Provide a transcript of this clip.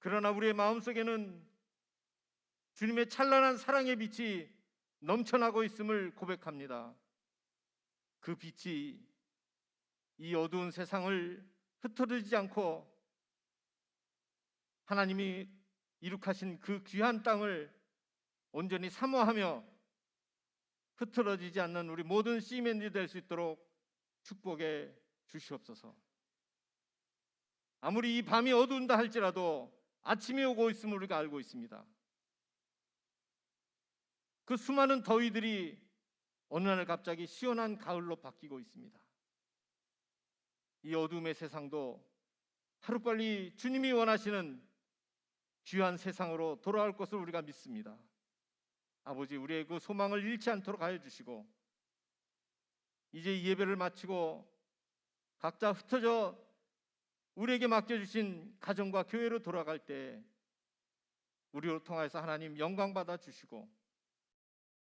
그러나 우리의 마음속에는 주님의 찬란한 사랑의 빛이 넘쳐나고 있음을 고백합니다. 그 빛이 이 어두운 세상을 흩어지지 않고 하나님이 이룩하신 그 귀한 땅을 온전히 사모하며 흐트러지지 않는 우리 모든 시민들이 될 수 있도록 축복해 주시옵소서. 아무리 이 밤이 어두운다 할지라도 아침이 오고 있음을 우리가 알고 있습니다. 그 수많은 더위들이 어느 날 갑자기 시원한 가을로 바뀌고 있습니다. 이 어둠의 세상도 하루빨리 주님이 원하시는 귀한 세상으로 돌아올 것을 우리가 믿습니다. 아버지 우리의 그 소망을 잃지 않도록 하여 주시고 이제 이 예배를 마치고 각자 흩어져 우리에게 맡겨주신 가정과 교회로 돌아갈 때 우리로 통하여서 하나님 영광 받아 주시고